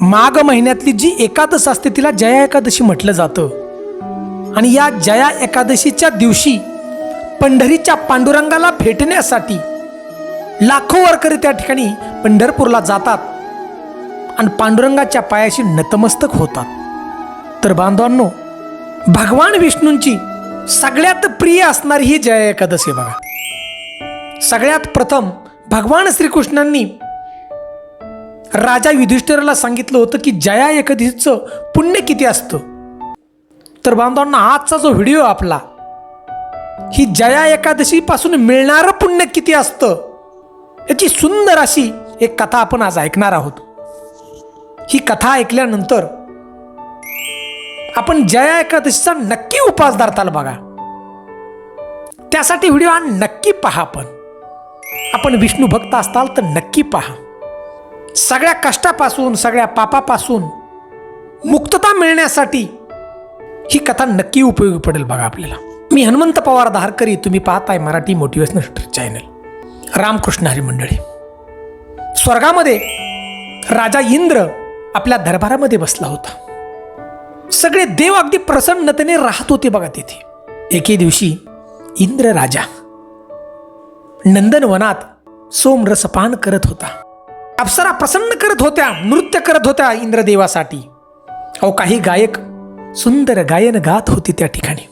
माघ महिन्यातली जी एकादश असते तिला जया एकादशी म्हटलं जातं. आणि या जया एकादशीच्या दिवशी पंढरीच्या पांडुरंगाला भेटण्यासाठी लाखो वारकरी त्या ठिकाणी पंढरपूरला जातात आणि पांडुरंगाच्या पायाशी नतमस्तक होतात. तर बांधवांनो भगवान विष्णूंची सगळ्यात प्रिय असणारी ही जया एकादशी बघा. सगळ्यात प्रथम भगवान श्रीकृष्णांनी राजा युधिष्ठिराला सांगितलं होतं की जया एकादशीचं पुण्य किती असतं? तर बांधवांना आजचा जो व्हिडिओ आपला ही जया एकादशीपासून मिळणारं पुण्य किती असतं? याची सुंदर अशी एक कथा आपण आज ऐकणार आहोत. ही कथा ऐकल्यानंतर आपण जया एकादशीचा नक्की उपास धरताल बघा. त्यासाठी व्हिडिओ हा नक्की पहा आपण आपण विष्णू भक्त असताल तर नक्की पहा. सगळ्या कष्टापासून सगळ्या पापापासून मुक्तता मिळण्यासाठी ही कथा नक्की उपयोगी पडेल बघा आपल्याला. मी हनुमंत पवार धारकरी तुम्ही पाहताय मराठी मोटिवेशनल चॅनल रामकृष्ण हरी मंडळी. स्वर्गामध्ये राजा इंद्र आपल्या दरबारामध्ये बसला होता. सगळे देव अगदी प्रसन्नतेने राहत होते बघा तिथे. एके दिवशी इंद्र राजा नंदनवनात सोमरसपान करत होता. अप्सरा प्रसन्न करत होत्या नृत्य करत होत्या इंद्रदेवासाठी. अहो काही गायक सुंदर गायन गात होते त्या ठिकाणी.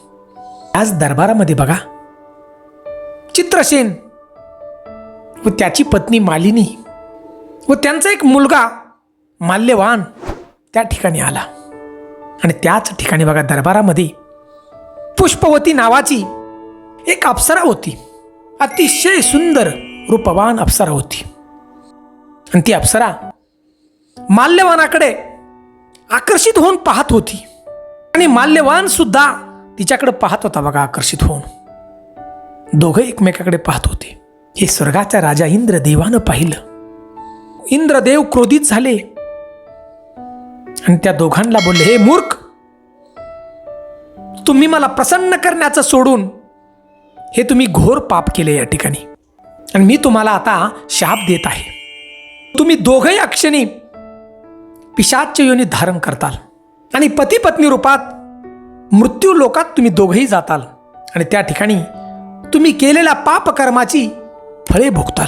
आज दरबारामध्ये बघा. चित्रसेन व त्याची पत्नी मालिनी व त्यांचा एक मुलगा माल्यवान त्या ठिकाणी आला. आणि त्याच ठिकाणी बघा दरबारामध्ये पुष्पवती नावाची एक अप्सरा होती. अतिशय सुंदर रूपवान अप्सरा होती. आणि ती अप्सरा माल्यवानाकडे आकर्षित होऊन पाहत होती. आणि माल्यवान सुद्धा तिच्याकडे पाहत होता बघा आकर्षित होऊन. दोघं एकमेकाकडे पाहत होते. हे स्वर्गाचा राजा इंद्रदेवानं पाहिलं. इंद्रदेव क्रोधित झाले. आणि त्या दोघांना बोलले हे मूर्ख! तुम्ही मला प्रसन्न करण्याचं सोडून हे तुम्ही घोर पाप केले या ठिकाणी. आणि मी तुम्हाला आता शाप देत आहे. तुम्ही दोघंही अक्षणी पिशाच्य योनी धारण करताल. आणि पती पत्नी रूपात मृत्यू लोकात तुम्ही दोघंही जाताल. आणि त्या ठिकाणी तुम्ही केलेल्या पापकर्माची फळे भोगताल.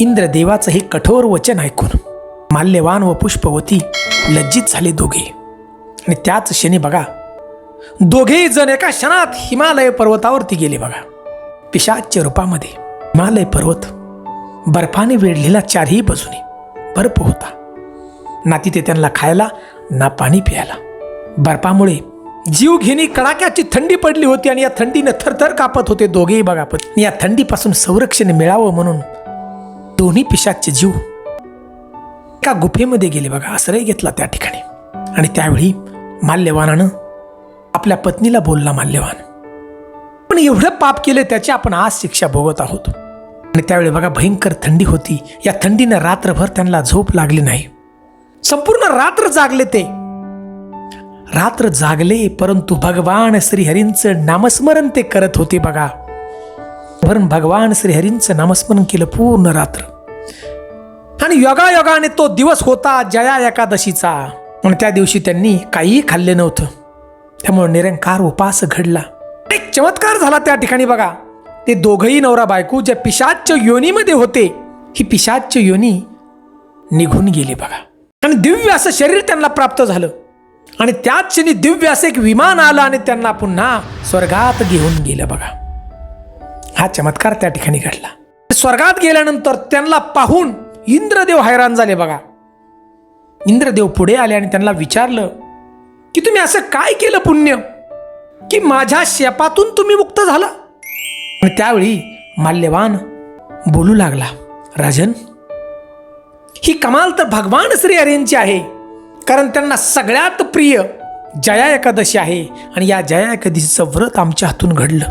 इंद्रदेवाचं हे कठोर वचन ऐकून माल्यवान व पुष्पवती लज्जित झाले दोघे. आणि त्याच क्षणी बघा दोघेही जण एका क्षणात हिमालय पर्वतावरती गेले बघा. पिशाच्य रूपामध्ये हिमालय पर्वत बर्फाने वेढलेला चारही बाजूने. बर्फ होता. ना तिथे त्यांना खायला ना पाणी प्यायला. बर्फामुळे जीव घेणी कडाक्याची थंडी पडली होती आणि या थंडीनं थरथर कापत होते दोघेही बघा पण. या थंडीपासून संरक्षण मिळावं म्हणून दोन्ही पिशाचे जीव एका गुफेमध्ये गेले बघा. आश्रय घेतला त्या ठिकाणी. आणि त्यावेळी माल्यवानानं आपल्या पत्नीला बोलला माल्यवान पण एवढं पाप केले त्याची आपण आज शिक्षा भोगत आहोत. आणि त्यावेळी बघा भयंकर थंडी होती. या थंडीनं रात्रभर त्यांना झोप लागली नाही. संपूर्ण रात्र जागले ते. रात्र जागले परंतु भगवान श्रीहरींचं नामस्मरण ते करत होते बघा. भरण भगवान श्रीहरींचं नामस्मरण केलं पूर्ण रात्र. आणि योगायोगाने तो दिवस होता जया एकादशीचा. आणि त्या दिवशी त्यांनी काहीही खाल्ले नव्हतं. त्यामुळे निरंकार उपास घडला. एक चमत्कार झाला त्या ठिकाणी बघा. ते दोघंही नवरा बायको ज्या पिशाच्य योनीमध्ये होते ही पिशाच्य योनी निघून गेली बघा. आणि दिव्य असं शरीर त्यांना प्राप्त झालं. आणि त्याच क्षणी दिव्य असं एक विमान आलं आणि त्यांना पुन्हा स्वर्गात घेऊन गेलं बघा. हा चमत्कार त्या ठिकाणी घडला. स्वर्गात गेल्यानंतर त्यांना पाहून इंद्रदेव हैराण झाले बघा. इंद्रदेव पुढे आले आणि त्यांना विचारलं की तुम्ही असं काय केलं पुण्य? की माझ्या शेपातून तुम्ही मुक्त झाला? आणि त्यावेळी माल्यवान बोलू लागला राजन ही कमाल तर भगवान श्री हरेंची आहे. कारण त्यांना सगळ्यात प्रिय जया एकादशी आहे आणि या जया एकादशीचं व्रत आमच्या हातून घडलं.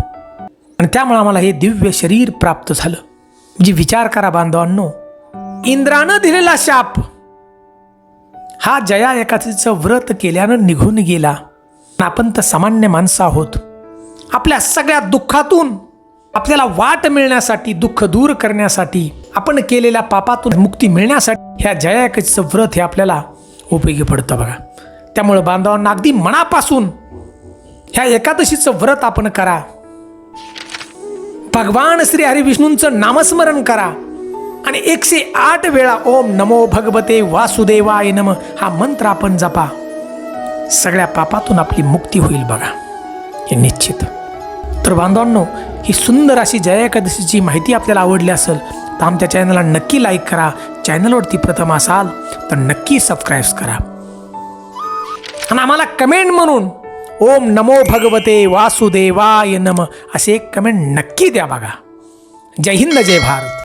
आणि त्यामुळे आम्हाला हे दिव्य शरीर प्राप्त झालं. म्हणजे विचार करा बांधवांनो इंद्रानं दिलेला शाप हा जया एकादशीचं व्रत केल्यानं निघून गेला. आपण तर सामान्य माणसं आहोत. आपल्या सगळ्या दुःखातून आपल्याला वाट मिळण्यासाठी दुःख दूर करण्यासाठी आपण केलेल्या पापातून मुक्ती मिळण्यासाठी ह्या जयाकचं व्रत हे आपल्याला उपयोगी पडतं बघा. त्यामुळं बांधवांना अगदी मनापासून ह्या एकादशीचं व्रत आपण करा. भगवान श्री हरिविष्णूंचं नामस्मरण करा. आणि एकशे आठ वेळा ओम नमो भगवते वासुदेवाय नम हा मंत्र आपण जपा. सगळ्या पापातून आपली मुक्ती होईल बघा. हे निश्चित. तर बांधवांनो ही सुंदर अशी जय एकादशीची माहिती आपल्याला आवडली असेल तर आमच्या चॅनलला नक्की लाईक करा. चॅनलवरती प्रथम असाल तर नक्की सबस्क्राईब करा. आणि आम्हाला कमेंट म्हणून ओम नमो भगवते वासुदेवाय नम असे एक कमेंट नक्की द्या बघा. जय हिंद जय भारत.